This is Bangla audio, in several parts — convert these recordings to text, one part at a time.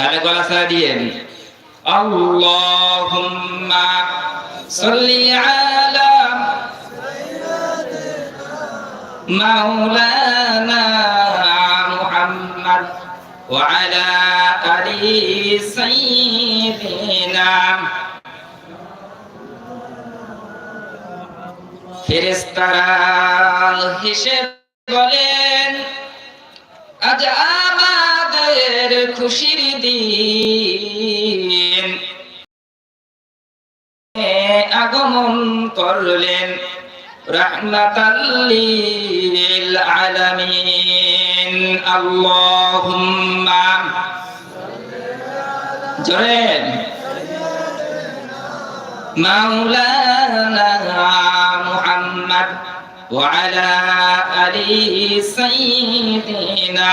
তাহলে গলা ছাড়া দিয়েন আল্লাহুম্মা সাল্লি আলা মাওলানা মুহাম্মদ ওয়া আলা আলি সাইয়্যিদিনা ফেরেশতারা হিসেব বলেন, আজ বিজয়ের খুশির দিন। আগমন করলেন রহমতাল্লিল আলামিন। আল্লাহুম্মা। জরেন মাওলানা মুহাম্মদ ওয়া আলা আলি সাইয়্যিদিনা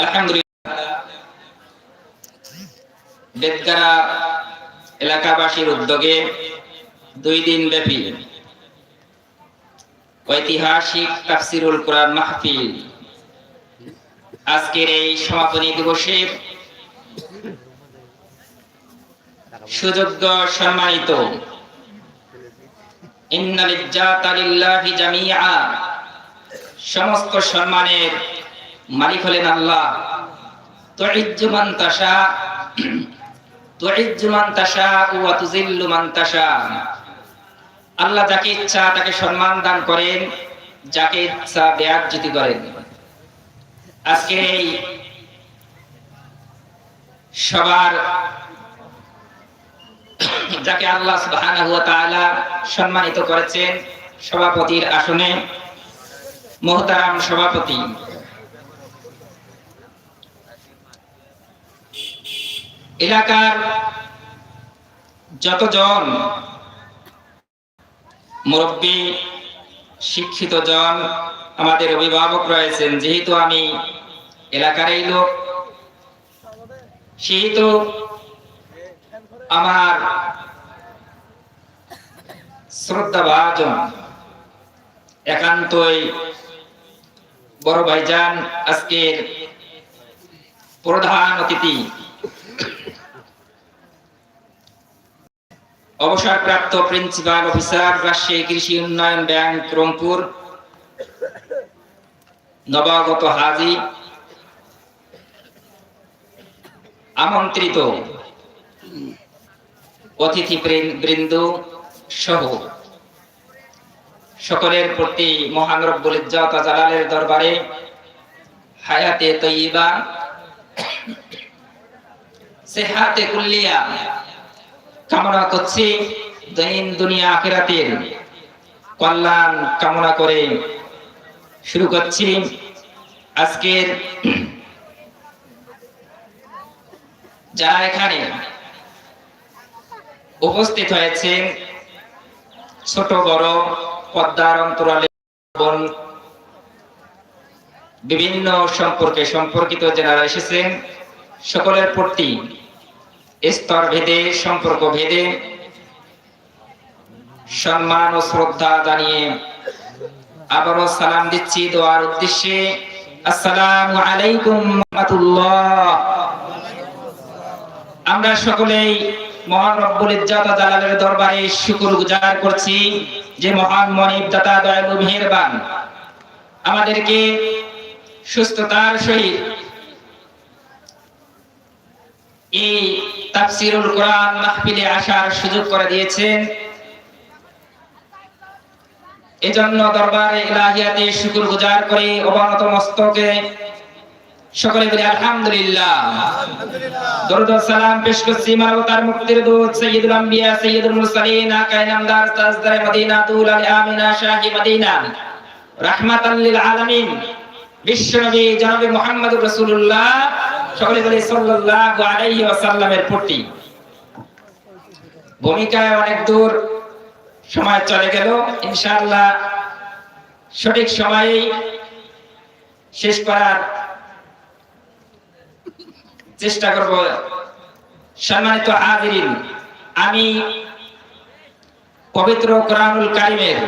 আলহামদুলিল্লাহ। এলাকাবাসীর উদ্যোগে দুই দিন ব্যাপী ঐতিহাসিক তাফসিরুল কোরআন মাহফিল আজকের এই সমাপনী দিবসে সুযোগ্য সম্মানিত ইন্নালিজ্জাতালিল্লাহি জামিআ। সমস্ত সম্মানের মালিক হলেন আল্লাহ। তুইজ্জু মান তাশা, তুইজ্জু মান তাশা ওয়া তুযিল্লু মান তাশা। আল্লাহ যাকে ইচ্ছা তাকে সম্মান দান করেন, যাকে ইচ্ছা বেয়াজ্জতি করেন। আজকে এই সবার যাকে আল্লাহ সুবহানাহু ওয়া তাআলা সম্মানিত করেছেন সভাপতির আসনে, মোহতারাম সভাপতি। এলাকার যতজন মুরব্বী শিক্ষিত জন আমাদের অভিভাবক রয়েছেন, যেহেতু আমি এলাকারই লোক, সেহেতু আমার শ্রদ্ধা ভাজন একান্তই বড় ভাইজান, আজকের প্রধান অতিথি। অবসরপ্রাপ্ত প্রিন্সিপাল অফিসার রাজশাহী কৃষি উন্নয়ন ব্যাংক রংপুর, নবাগত হাজি, আমন্ত্রিত অতিথি বৃন্দ সহ সকলের প্রতি মহান ইজ্জত জালালের দরবারে হায়াতে তৈবা সেহাতে কুল্লিয়া কামনা করছি দৈন দুনিয়া আখেরাতের কল্যাণ কামনা করে শুরু করছি। আজকের যারা এখানে উপস্থিত হয়েছে ছোট, বড় পদ্মার অন্তরালে বিভিন্ন সম্পর্কে সম্পর্কিত যারা এসেছেন, সকলের প্রতি স্তর ভেদে, সম্পর্ক ভেদে, সম্মান ও শ্রদ্ধা জানিয়ে আবারও সালাম দিচ্ছি দোয়ার উদ্দেশ্যে। আলাইকুম রহমাতুল্লাহ। আমরা সকলেই মহান রব্বুল জালালের দরবারে শুকর গুজার করছি যে মহান মনিব দাতা দয়ালু, মেহেরবান, আমাদেরকে সুস্থতার সহিত এই তাফসিরুল কোরআন মাহফিলে আসার সুযোগ করে দিয়েছেন এজন্য দরবারে ইলাহিয়াতে শুকর গুজার করে অবনত মস্তকে সকলে বলি আলহামদুলিল্লাহ। দরুদ ও সালাম পেশ করছি মানবতার মুক্তির দূত সাইয়্যিদুল আম্বিয়া সাইয়্যিদুল মুরসালিন আকায়ে নামদার তাজদারে মদিনা তুল আলী আমিনা শাহি মদিনা। রাহমাতাল লিল আলামিন। বিশ্বনবী জনাবে মুহাম্মদুর রাসূলুল্লাহ। সকলে বলি, সাল্লাল্লাহু আলাইহি ওয়াসাল্লামের প্রতি ভূমিকায় অনেক দূর সময় চলে গেল, ইনশাআল্লাহ সঠিক শেষ করার চেষ্টা করব। সম্মানিত হাজিরিন, আমি পবিত্র কোরআনুল কারিমের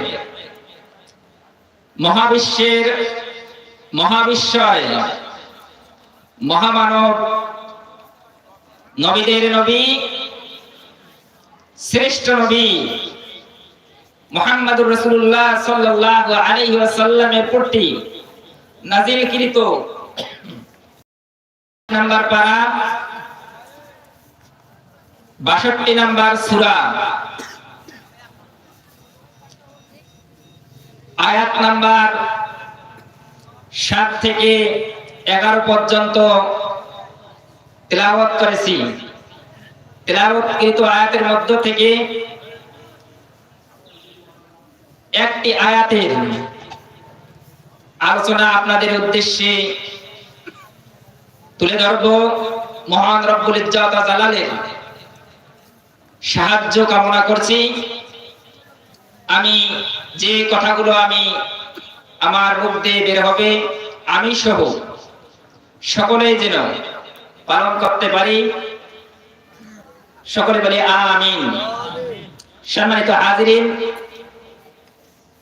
মহাবিশ্বের মহাবিশ্বয় মহামানব নবীদের নবী, শ্রেষ্ঠ নবী মোহাম্মদুর রসুল্লাহ সাল্লাহ আলাইহি ওয়াসাল্লামের প্রতি নাজিলকৃত নাম্বার পারা বাষট্টি নাম্বার সুরা। আয়াত নাম্বার সাত থেকে এগারো পর্যন্ত তেলাওয়াত করেছি। তেলাওয়াতকৃত আয়াতের মধ্য থেকে একটি আয়াতের আলোচনা আপনাদের উদ্দেশ্যে তুলে ধরব। মহান রব্বুল ইজ্জত জালালের সাহায্য কামনা করছি। আমি যে কথাগুলো আমি আমার মুখ দিয়ে বের হবে, আমি সহ সকলেই যেন পালন করতে পারি। সকলে বলি আমিন। সম্মানিত হাজিরিন,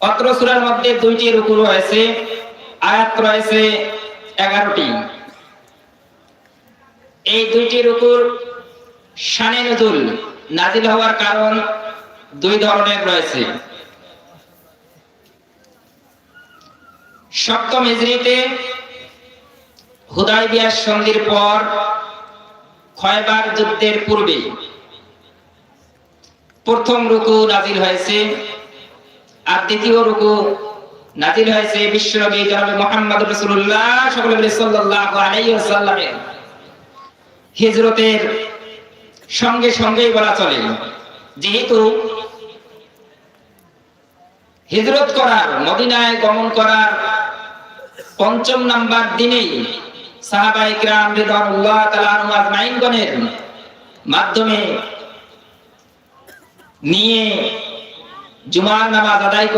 অত্র সূরার মধ্যে দুইটি রুকু রয়েছে, আয়াত রয়েছে এগারোটি। এই দুইটি রুকুর শানে নজুল নাজিল হওয়ার কারণ দুই ধরনের রয়েছে। সপ্তম হিজরিতে হুদাইবিয়ার সন্ধির পর ক্ষয়বার যুদ্ধের পূর্বে প্রথম রুকু হয়েছে আর দ্বিতীয় রুকু হয়েছে বিশ্বনবী জনাবে মোহাম্মদ রাসূলুল্লাহ সকলে আলাইহি ওয়াসাল্লামের হিজরতের সঙ্গে সঙ্গেই বলা চলে। যেহেতু হিজরত করার, মদিনায় গমন করার পঞ্চম নাম্বার দিনেই সাহাবাই কিরাম তাআলা আজমাইনগণের মাধ্যমে নিয়ে জুমার নামাজ আদায়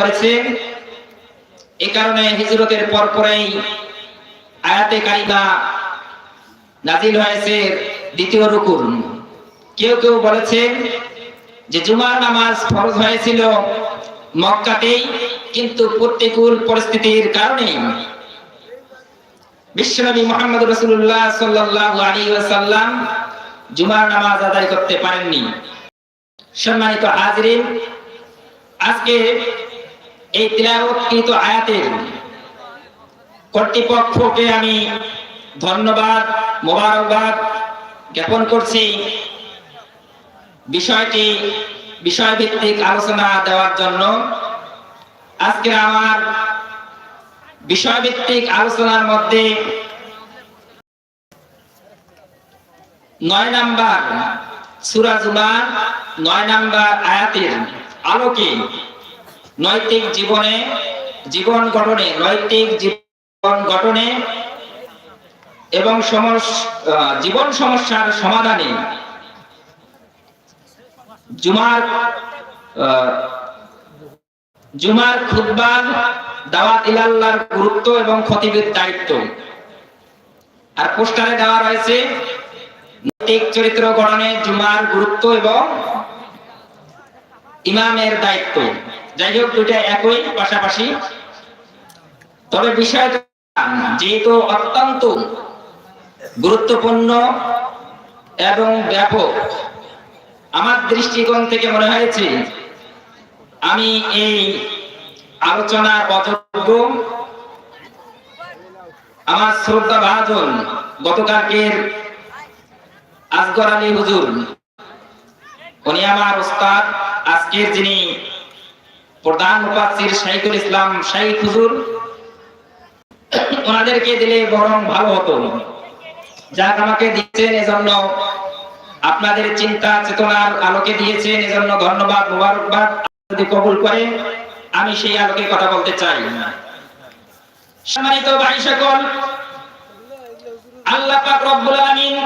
এ কারণে হিজরতের আয়াতে কারিমা নাজিল হয়েছে দ্বিতীয় রুকুন কেউ কেউ বলেছেন যে জুমার নামাজ ফরজ হয়েছিল মক্কাতেই, কিন্তু প্রতিকূল পরিস্থিতির কারণে বিশ্বনবী মোহাম্মদ রসুল্লাহ সাল্লাহ আলী ওয়াসাল্লাম জুমার নামাজ আদায় করতে পারেননি। সম্মানিত হাজরিন, আজকে এই তিলাবৎকৃত আয়াতের কর্তৃপক্ষকে আমি ধন্যবাদ, মোবারকবাদ জ্ঞাপন করছি। বিষয়টি বিষয়ভিত্তিক আলোচনা দেওয়ার জন্য আজকে আমার বিষয়ভিত্তিক আলোচনার মধ্যে নয় নাম্বার সুরা জুমার নয় নাম্বার আয়াতের আলোকে নৈতিক জীবনে জীবন গঠনে, নৈতিক জীবন গঠনে এবং জীবন সমস্যার সমাধানে জুমার জুমার খুতবার দাওয়াত ইলাল্লাহর গুরুত্ব এবং খতিবের দায়িত্ব। আর পোস্টারে দেওয়া রয়েছে, নৈতিক চরিত্র গঠনে জুমার গুরুত্ব এবং ইমামের দায়িত্ব। যাই হোক, দুইটা একই, পাশাপাশি। তবে বিষয়টা, যেহেতু অত্যন্ত গুরুত্বপূর্ণ এবং ব্যাপক, আমার দৃষ্টিকোণ থেকে মনে হয়েছে আমি এই আলোচনার অযোগ্য আমার শ্রদ্ধা ভাজন গতকালকের আসগর আলী হুজুর। উনি আমার ওস্তাদ, আজকের যিনি প্রধান মুফাসসির শাইখুল ইসলাম শাইখ হুজুর, ওনাদেরকে দিলে বরং ভালো হতো। যাক, আমাকে দিচ্ছেন এজন্য আপনাদের চিন্তা চেতনার আলোকে দিয়েছেন, এজন্য ধন্যবাদ, মোবারকবাদ। যদি কবুল করে আমি সেই আলোকে কথা বলতে চাই। সম্মানিত ভাই সকল, আল্লাহ পাক রব্বুল আলামিন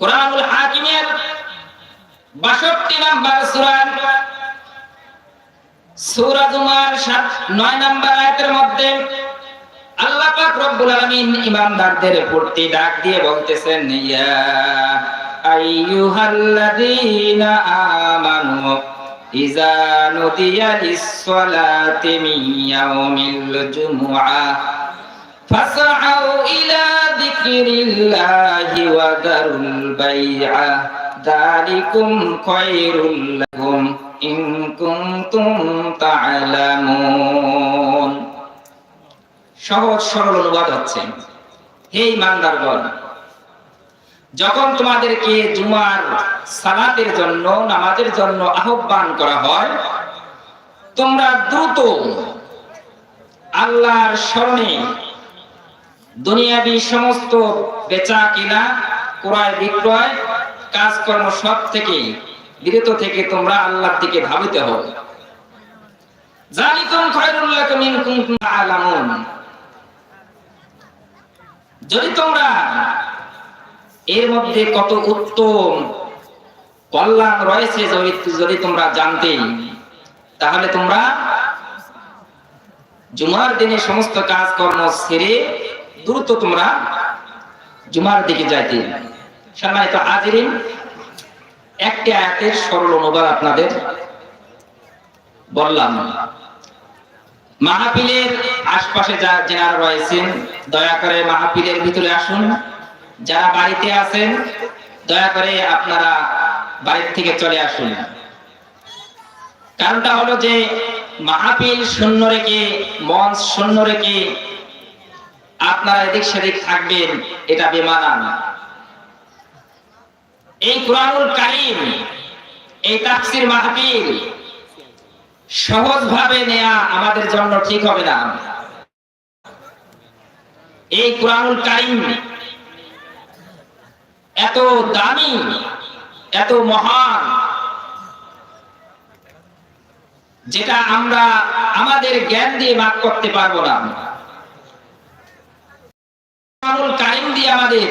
কোরআনুল হাকিমের 62 নাম্বার সূরা সূরা জুমার 9 নাম্বার আয়াতের মধ্যে আল্লাহ পাক রব্বুল আলামিন ইমানদারদের প্রতি ডাক দিয়ে বলতেছেন, ইয়া আইয়ুহাল্লাযীনা আমানু إذا نودي للصلاة من يوم الجمعة فسعوا إلى ذكر الله وذروا البيعة ذلكم خير لكم إن كنتم تعلمون সহজ সরল অনুবাদ হচ্ছে হে ইমানদারগণ যখন তোমাদেরকে জুমার সালাতের জন্য, নামাজের জন্য আহ্বান করা হয়, তোমরা দ্রুত আল্লাহর স্মরণে দুনিয়াবি সমস্ত বেচা কিনা ক্রয় বিক্রয় কাজকর্ম সব থেকে বিরত থেকে তোমরা আল্লাহর দিকে ভাবিতে হবে জালিকুম খায়রুল লাকুম ইন কুনতুম তা'লামুন যদি তোমরা এর মধ্যে কত উত্তম? কল্যাণ রয়েছে যদি তোমরা জানতে। তাহলে তোমরা জুমার দিনে সমস্ত কাজকর্ম সেরে দ্রুত তোমরা জুমার দিকে যাইতে। সম্মানিত হাজিরিন, একটি আয়াতের সরল অনুবাদ আপনাদের বললাম। মাহফিলের আশপাশে যারা রয়েছেন, দয়া করে মাহফিলের ভিতরে আসুন। যারা বাড়িতে আছেন, দয়া করে আপনারা বাড়ির থেকে চলে আসুন। কারণটা হলো যে মাহফিল শূন্য রেখে, মঞ্চ শূন্য রেখে আপনারা এদিক সেদিক থাকবেন, এটা বেমানান। এই কোরআনুল কারিম, এই তাফসির মাহফিল সহজভাবে নেয়া আমাদের জন্য ঠিক হবে না। এই কোরআনুল কারিম এত দামি, এত মহান, যেটা আমরা আমাদের জ্ঞান দিয়ে মাপ করতে পারব না। আমাদের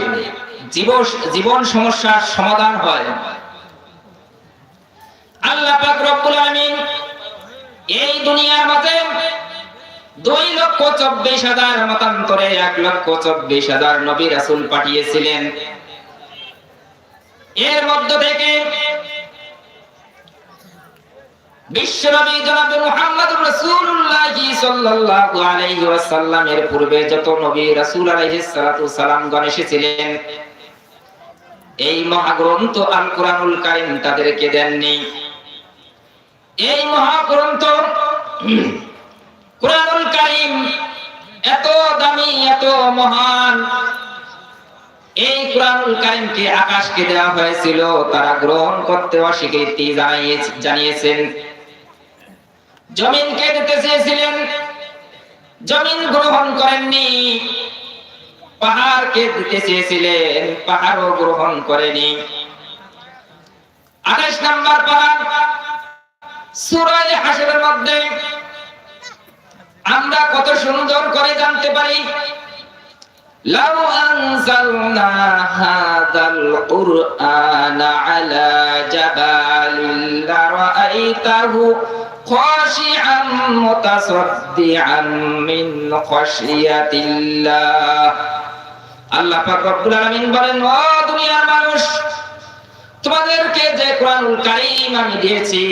জীবন সমস্যার সমাধান হয়। আল্লাহ এই দুনিয়ার মাঝে দুই লক্ষ চব্বিশ হাজার মতান্তরে এক লক্ষ চব্বিশ হাজার নবী রাসুল পাঠিয়েছিলেন। এর মধ্য থেকে বিশ্বনবী জনাব মুহাম্মদ রাসূলুল্লাহ সাল্লাল্লাহু আলাইহি পূর্বে যত নবী রাসূল আলাইহিস সালাতু সালাম এসেছিলেন, এই মহাগ্রন্থ আল কোরআনুল কারীম তাদেরকে দেননি। এই মহাগ্রন্থ কোরআনুল কারীম এত দামি, এত মহান এই কোরআনুল কারীমকে আকাশকে দেওয়া হয়েছিল, তারা গ্রহণ করতে অস্বীকৃতি জানিয়েছেন। জমিনকে দিতে চেয়েছিলেন? জমিন গ্রহণ করেননি। পাহাড়কে দিতে চেয়েছিলেন, পাহাড়ও গ্রহণ করেনি। আঠাশ নাম্বার পাহাড়, সুরায় হাসরের মধ্যে। আমরা কত সুন্দর করে জানতে পারি لو أنزلنا هذا القرآن على جبال لرأيته خاشعا متصدعا من خشية الله আল্লাহ পাক রব্বুল আলামিন বলেন ও দুনিয়ার মানুষ তোমাদেরকে যে কোরআনুল কারীম আমি দিয়েছি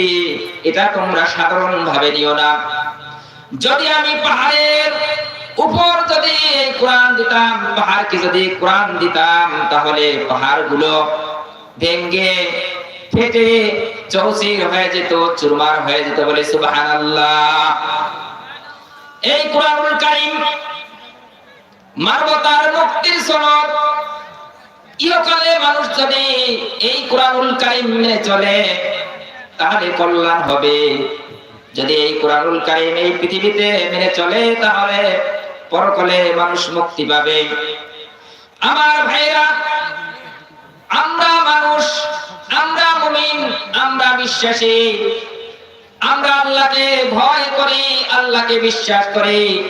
এটা তোমরা সাধারণ ভাবে নিও না যদি আমি পাহাড়ের উপর যদি কোরআন দিতাম, পাহাড়কে যদি কোরআন দিতাম, তাহলে পাহাড়গুলো ভেঙ্গে ফেটে চৌচির হয়ে যেত, চুরমার হয়ে যেত বলে সুবহানাল্লাহ। এই কোরআনুল কারীম মানবতার মুক্তির সনদ। ইহকালে মানুষ যদি এই কোরআনুল কারীম মেনে চলে, তাহলে কল্যাণ হবে। যদি এই কোরআনুল কারীম এই পৃথিবীতে মেনে চলে, তাহলে পরকালে মানুষ মুক্তি পাবে। আমার ভাইরা আমরা মানুষ, আমরা মুমিন, আমরা বিশ্বাসী। আমরা আল্লাহকে ভয় করি, আল্লাহকে বিশ্বাস করি।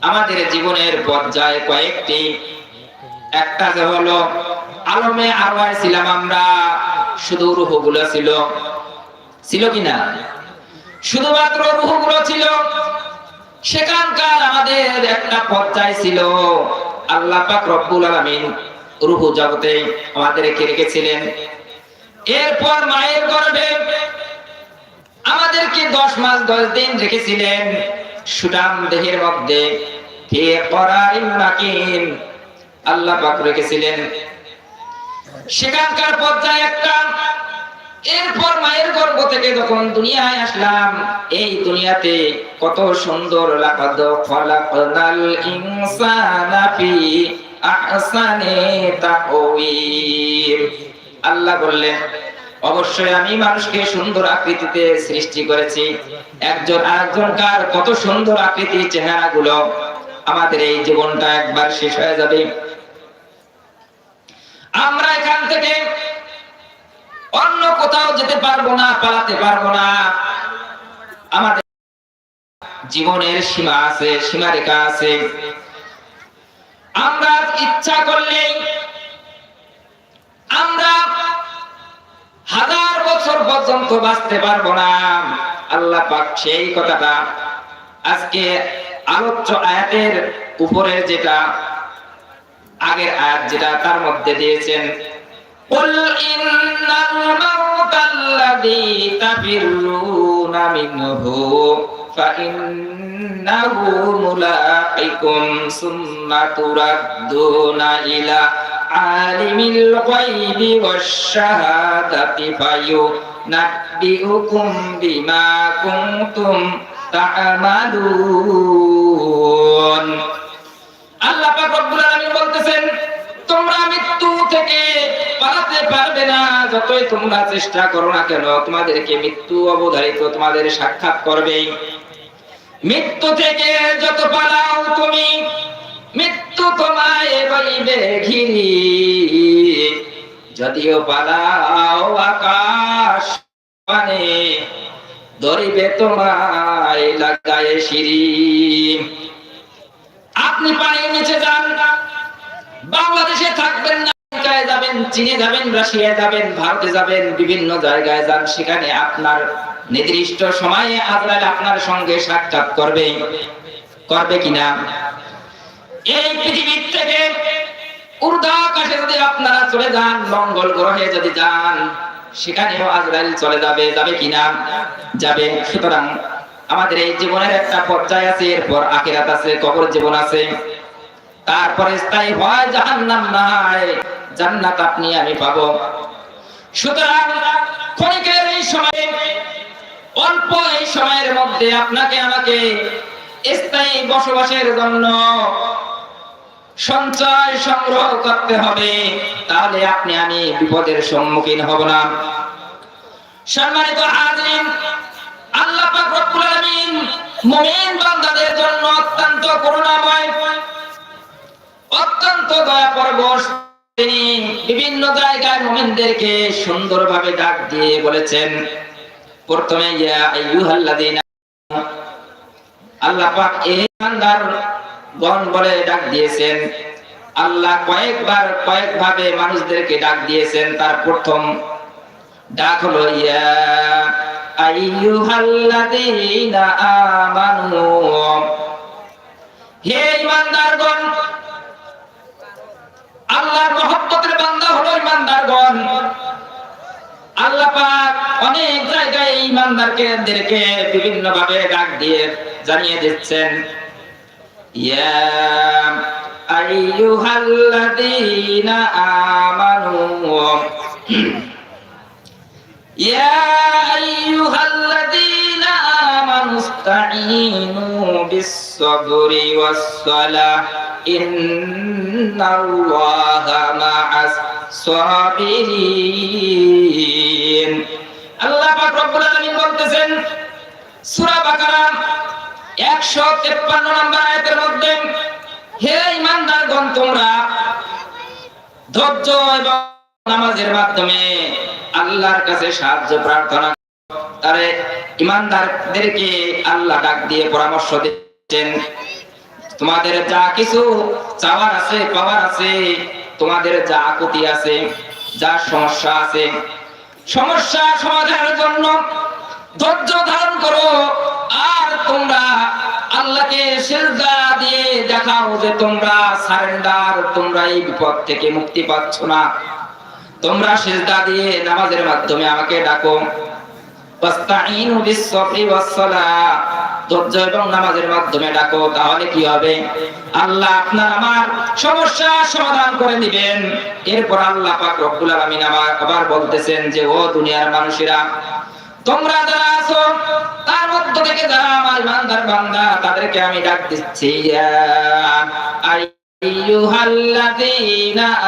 আমাদের জীবনের পর্যায়ে কয়েকটি। একটা যে হলো, আলমে আরওয়ায় ছিলাম আমরা, শুধু রুহগুলো ছিল। ছিল কিনা? শুধুমাত্র রুহগুলো ছিল। সেখানকার আমাদের একটা পর্যায় ছিল আল্লাহ পাক রব্বুল আলামিন রুহ জগতে আমাদেরকে রেখেছিলেন। এরপর মায়ের গর্ভে আমাদেরকে দশ মাস, দশ দিন রেখেছিলেন। সুদাম দেহের মধ্যে ফি করারিন মাকিন আল্লাহ পাক রেখেছিলেন। সেখানকার পর্যায়ে একটা এরপর মায়ের গর্ভ থেকে যখন দুনিয়ায় আসলাম, এই দুনিয়াতে কত সুন্দর লাকাদ খলাকনাল ইনসানা ফি তাকওয়িম আল্লাহ বললেন, অবশ্যই আমি মানুষকে সুন্দর আকৃতিতে সৃষ্টি করেছি। একজন আরেকজনকার কত সুন্দর আকৃতি চেহারা গুলো আমাদের এই জীবনটা একবার শেষ হয়ে যাবে। আমরা এখান থেকে অন্য কোথাও যেতে পারব না, পালাতে পারব না। আমাদের জীবনের সীমা আছে, সীমারেখা আছে। আমরা ইচ্ছা করলেই আমরা হাজার বছর পর্যন্ত বাঁচতে পারব না। আল্লাহ পাক সেই কথাটা আজকে আলোচ্য আয়াতের উপরে যেটা, আগের আয়াত যেটা তার মধ্যে দিয়েছেন। قل إن الموت الذي تفرون منه فإنه ملاقكم ثم تردون إلى عالم الغيب والشهادة فينبئكم بما كنتم تعملون আল্লাহ পাক রব্বুল আলামিন বলতেছেন তোমরা মৃত্যু থেকে পালাতে পারবে না। যতই তোমরা চেষ্টা করো না কেন, তোমাদেরকে মৃত্যু অবধারিত তোমাদের সাক্ষাৎ করবে। মৃত্যু থেকে যত পালাও তুমি, মৃত্যু তোমায় রইবে ঘিরি যদিও পালাও আকাশ মানে ধরিবে তোমায় লাগায় সিঁড়ি। আপনি পানির নিচে যান। বাংলাদেশে থাকবেন না, আমেরিকায় যাবেন, চীনে যাবেন, রাশিয়ায় যাবেন, ভারতে যাবেন, বিভিন্ন জায়গায় যান, সেখানে আপনার নির্দিষ্ট সময়ে আজরাইল আপনার সঙ্গে সাক্ষাৎ করবে। করবে কিনা? এই পৃথিবীর থেকে ঊর্ধ্ব আকাশে যদি আপনারা চলে যান, মঙ্গল গ্রহে যদি যান, সেখানেও আজরাইল চলে যাবে যাবে কিনা? যাবে। সুতরাং আমাদের এই জীবনের একটা পর্যায় আছে, এরপর আখেরাত আছে, কবর জীবন আছে। তারপরে স্থায়ী হয় জাহান্নাম নাই। জান্নাত আপনি, আমি পাবো। সুতরাং ক্ষণিকের এই সময়ে, অল্প এই সময়ের মধ্যে আপনাকে আমাকে স্থায়ী বসবাসের জন্য সঞ্চয় সংগ্রহ করতে হবে। তাহলে আপনি, আমি বিপদের সম্মুখীন হব না। সম্মানিত হাজরিন, আল্লাহ পাক রব্বুল আলামিন মুমিন বান্দাদের জন্য অত্যন্ত করুণাময় অত্যন্ত দয়া পরবশ তিনি বিভিন্ন জায়গায় মুমিনদেরকে সুন্দরভাবে ডাক দিয়ে বলেছেন, প্রথমে, ইয়া আল্লাহ পাক এই বান্দার গণ বলে ডাক দিয়েছেন। আল্লাহ কয়েকবার মানুষদেরকে ডাক দিয়েছেন। তার প্রথম ডাক হলো, ইয়া আইয়ুহাল্লাযীনা আমানু, হে ঈমানদারগণ আল্লাহর মহব্বতের বান্দা হলো ঈমানদারগণ আল্লাহ পাক অনেক ইমানদারকে বিভিন্ন ভাবে ডাক দিয়ে জানিয়ে দিচ্ছেন ইয়া আইয়ুহাল্লাযীনা আমানু সাবিরিন আল্লাহ পাক রব্বুল আলামিন বলতেছেন, সূরা বাকারা 153 নম্বর আয়াতের মধ্যে, হে ঈমানদারগণ, তোমরা ধৈর্য এবং নামাজের মাধ্যমে আল্লাহর কাছে সাহায্য প্রার্থনা তারে ঈমানদারদেরকে আল্লাহ ডাক দিয়ে পরামর্শ দিচ্ছেন, তোমাদের যা কিছু চাওয়ার আছে, পাওয়ার আছে, তোমাদের যা আকুতি আছে, যা সমস্যা আছে সমস্যা সমাধানের জন্য ধৈর্য ধারণ করো। আর তোমরা আল্লাহকে সেজদা দিয়ে দেখাও যে তোমরা সারেন্ডার, তোমরা এই বিপদ থেকে মুক্তি পাচ্ছ না। তোমরা সেজদা দিয়ে নামাজের মাধ্যমে আমাকে ডাকো। ওয়াস্তাঈনু বিস-সাবরি ধৈর্য এবং নামাজের মাধ্যমে ডাকো, তাহলে কি হবে? আল্লাহ আপনার আমার সমস্যা সমাধান করে দিবেন। এরপর আল্লাহ পাক রব্বুল আলামিন আবার আবার বলতেছেন যে, ও দুনিয়ার মানুষেরা, তোমরা যারা আছো, তার মধ্য থেকে যারা আমার বান্দা, তাদেরকে আমি ডাক দিচ্ছি।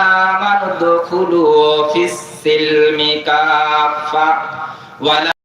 আমানু দুখুলু ফিস-সিলমি কাফা ওয়ালা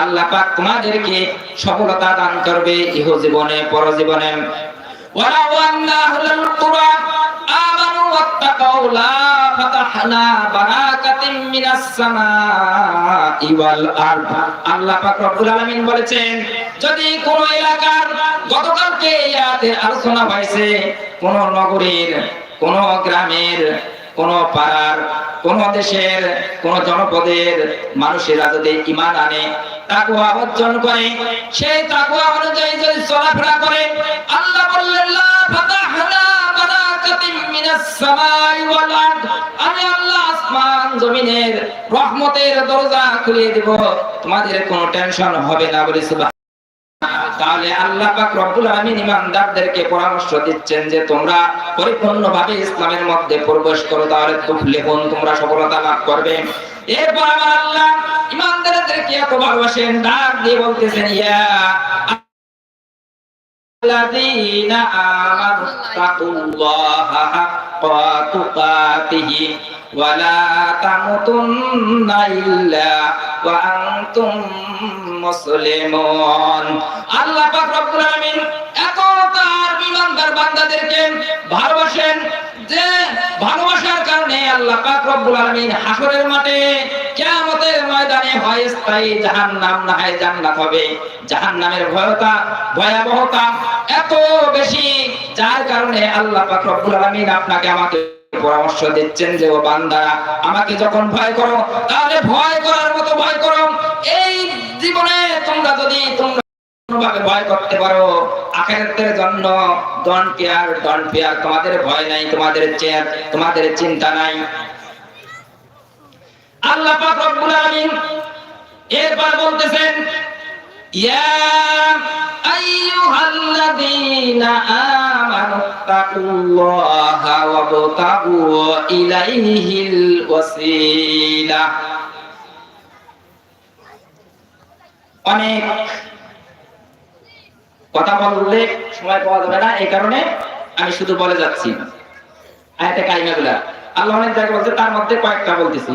আল্লাহ পাক তোমাদেরকে সফলতা দান করবে ইহ জীবনে আলামিন বলেছেন, যদি কোন এলাকার গতকালকে আলোচনা কোন নগরীর, কোন গ্রামের, কোন পাড়ার, কোন দেশের, কোন জনপদের মানুষেরা যদি ইমান আনে তাকুয়া অর্জন করে। সেই তাকুয়া অনুযায়ী যদি চলাফেরা করে, আল্লাহ বললেন জমিনের রহমতের দরজা খুলিয়ে দেব। তোমাদের কোনো টেনশন হবে না বলে তাহলে আল্লাহ পাক রব্বুল আলামিন ইমানদারদেরকে পরামর্শ দিচ্ছেন যে তোমরা পরিপূর্ণভাবে ইসলামের মধ্যে প্রবেশ করো, তাহলে তুফলিহুন তোমরা সফলতা লাভ করবে। এরপর আল্লাহ ইমানদারদেরকে এত ভালোবাসেন, ডাক দিয়ে বলতেছেন, ইয়া الذين آمنوا اتقوا الله حق تقاته ولا تموتن إلا وأنتم মুসলিমুন আল্লাহ পাক রব্বুল আলামিন এত তার ইমানদার বান্দাদেরকে ভালোবাসেন যে রব্বুল আলামিন হাসরের মাঠে কিয়ামতের ময়দানে হয় স্থায়ী জাহান্নাম, না হয় জান্নাত হবে। জাহান্নামের ভয়তা, ভয়াবহতা এত বেশি, যার কারণে আল্লাহ পাক রব্বুল আলামিন আপনাকে আমাকে পরামর্শ দিচ্ছেন যে, ও বান্দারা আমাকে যখন ভয় করো, তাহলে ভয় করার মতো ভয় করো। এই জীবনে তোমরা যদি তোমরা কোনোভাবে ভয় করতে পারো, আখেরাতের জন্য ডন কেয়ার ডন পেয়ার তোমাদের ভয় নাই, তোমাদের চেয়ার, তোমাদের চিন্তা নাই। আল্লাহ পাক রব্বুল আলামিন এরপর বলতেছেন, ইয়া আইয়ুহাল্লাযীনা আমানু তাকুল্লাহা ওয়াবতাগু ইলাইহিল ওয়াসিলা। অনেক কথা বললে সময় পাওয়া যাবে না, এই কারণে আমি শুধু বলে যাচ্ছি। আয়াতে কালিমাগুলা আল্লাহ অনেক জায়গায় বলছে, তার মধ্যে কয়েকটা বলতেছি।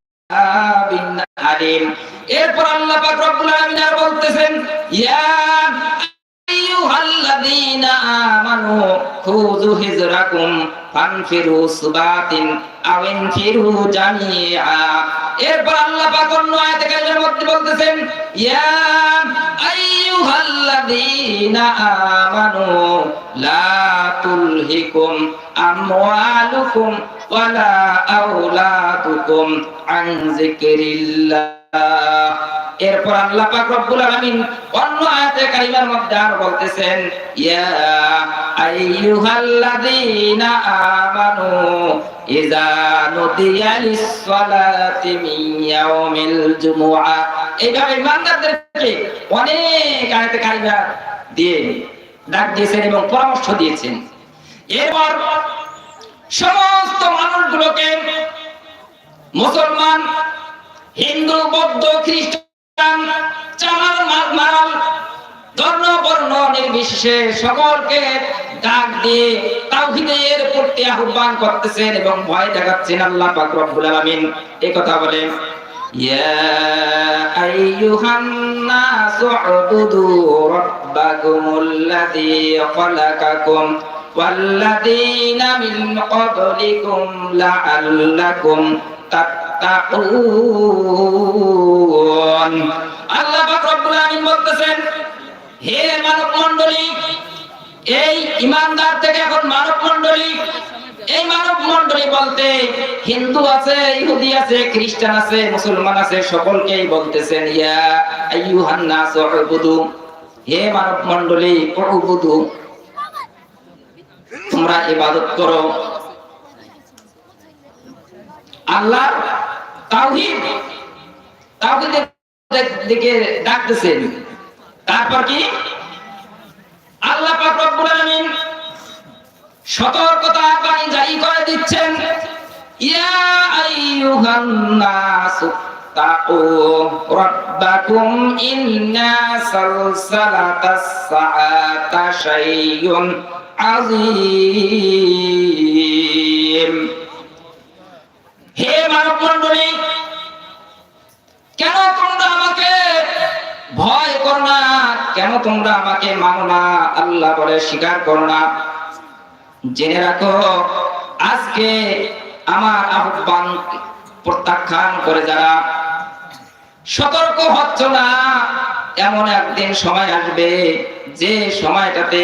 আলিম। এরপর আল্লাহ পাক রব্বুল আলামিন আর বলতেছেন, ইয়া আইয়ুহাল্লাযীনা আমানু খুযু হিজরাকুম ফানফিরু সুবাতিন আও ইনফিরু জামিআ। এরপর আল্লাহ পাক অন্য আয়াতে কারিমের মধ্যে বলতেছেন, ইয়া আইয়ুহাল্লাযীনা আমানু লা তুলহিকুম আমওয়ালুকুম ওয়ালা এরপর আল্লাহ পাক রব্বুল আলামিন অন্য আয়াতে মধ্যে আর বলতেছেন, ইয়া আইয়ুহাল্লাযীনা আমানু ইযা নুদিয়া মিন ইয়াউমিল জুমুআ। এইভাবে ইমানদারদেরকে অনেক আয়াতে কারিমা দিয়ে ডাক দিয়েছেন এবং পরামর্শ দিয়েছেন। এরপর সমস্ত মানুষগুলোকে মুসলমান, হিন্দু, বৌদ্ধ, খ্রিস্টান চালাল মারাল ধর্ম, বর্ণ নির্বিশেষে সকলকে ডাক দিয়ে তাওহীদের প্রতি আহ্বান করতেছেন এবং ভয় দেখাচ্ছেন আল্লাহ পাক রব্বুল আলামিন। এই কথা বলেন, ইয়া আইয়ুহান নাসু উবুদু রাব্বাকুমুল্লাযী খালাকাকুম والذين من قبلكم لعلكم تتقون আল্লাহ পাক রব্বুল আলামিন বলতেছেন হে মানব মণ্ডলী এই ইমানদার থেকে এখন মানব মণ্ডলী এই মানব মণ্ডলী বলতে হিন্দু আছে ইহুদি আছে খ্রিস্টান আছে মুসলমান আছে সকলকেই বলতেছেন ইয়া আইয়ুহান নাস উবুদু হে মানব মণ্ডলী উবুদু তোমরা ইবাদত করো। আল্লাহ দিকে ডাকতেছেন। তারপর কি? আল্লাহ পাক রব্বুল সতর্কতা বাণী জারি করে দিচ্ছেন। ইয়া আইয়ুহান নাস তাকু ইন্না সালসালাতাস সাআতা শাইয়ুন আযীম। হে মানব মণ্ডলী কেন তোমরা আমাকে ভয় করো না? কেন তোমরা আমাকে মানো না? আল্লাহ বলে, স্বীকার করো না। জেনে রাখো, আজকে আমার আহ্বান প্রত্যাখ্যান করে যারা, সতর্ক হচ্ছ না। এমন একদিন সময় আসবে, যে সময়টাতে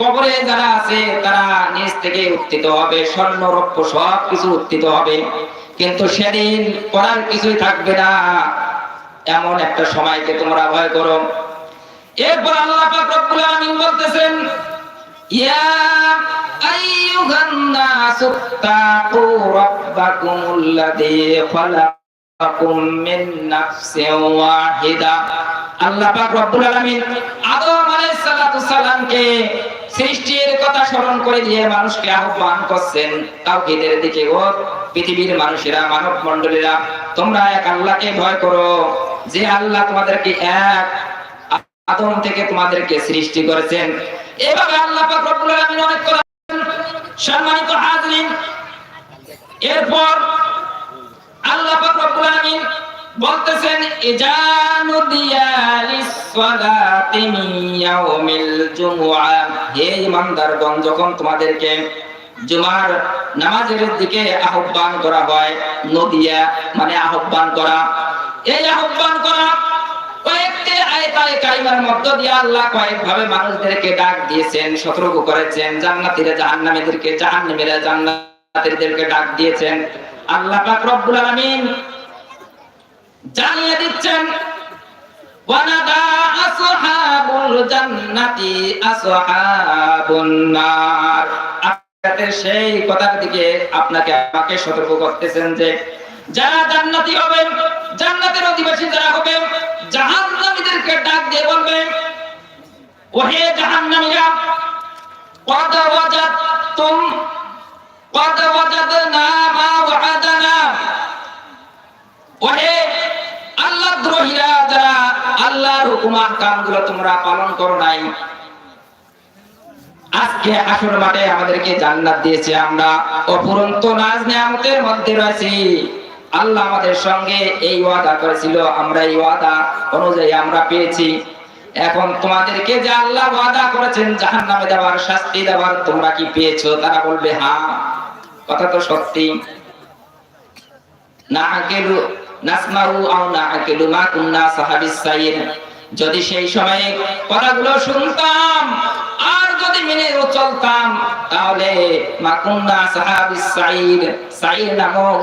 কবরে যারা আছে, তারা নিচ থেকে উত্থিত হবে স্বর্ণ রৌপ্য সব কিছু উত্থিত হবে। কিন্তু সেদিন করার কিছুই থাকবে না। এমন একটা সময়কে তোমরা ভয় করো। এরপর আল্লাহ পাক বলতেছেন আল্লাহ পাক আদম সৃষ্টির কথা স্মরণ করে দিয়ে মানুষকে আহ্বান করছেন তাওহীদের দিকে ও পৃথিবীর মানুষেরা মানব মণ্ডলীরা তোমরা এক আল্লাহকে ভয় করো। যে আল্লাহ তোমাদেরকে এক আদম থেকে তোমাদেরকে সৃষ্টি করেছেন। এভাবে আল্লাহ পাক রব্বুল আলামিন অনেক কথা সম্মানিত হাজরিন, এরপর আল্লাহ পাক রব্বুল আলামিন বলতেছেন ইজানু ইয়াউমিল জুমআ। হে ইমানদারগণ, যখন তোমাদেরকে জুমার নামাজের দিকে আহ্বান করা হয়, নদিয়া মানে আহ্বান করা। এই আহ্বান করা কয়েকটি আয়াতে কারিমার মধ্য দিয়ে আল্লাহ কয়েকভাবে মানুষদেরকে ডাক দিয়েছেন, সতর্ক করেছেন, জান্নাতীরা জাহান্নামীদেরকে, জাহান্নামীরা জান্নাতীদেরকে ডাক দিয়েছেন। আল্লাহ পাক রব্বুল জানিয়ে দিচ্ছেন সেই কথার দিকে আপনাকে আমাকে সতর্ক করতেছেন যে, যারা জান্নাতি হবেন, জান্নাতের অধিবাসী যারা হবেন, জাহান্নামীদেরকে ডাক দিয়ে বলবেন, ওহে জাহান্নামীরা, কদ ওয়াজাদতুম, কদ ওয়াজাদনা মা ওয়াদানা। ওহে আল্লাহর হুকুম তোমরা পালন করো নাই, আজকে মাঠে আমাদেরকে জান্নাত দিয়েছে আমরা। অপুরন্ত নাজ নিয়ামতের মধ্যে রয়েছি। আল্লাহ আমাদের সঙ্গে এই ওয়াদা করেছিল, আমরা এই ওয়াদা অনুযায়ী আমরা পেয়েছি। এখন তোমাদেরকে যে আল্লাহ ওয়াদা করেছেন জাহান নামে দেওয়ার শাস্তি দেওয়ার তোমরা কি পেয়েছ? তারা বলবে হ্যাঁ কথা তো সত্যি। না নাসমাউ আও না আকেলু মা কুন্না সাহাবিস যদি সেই সময়ে কথাগুলো শুনতাম, আর যদি মেনে চলতাম, তাহলে মাকুন্না সাহাবিস সাইর সাইর নামক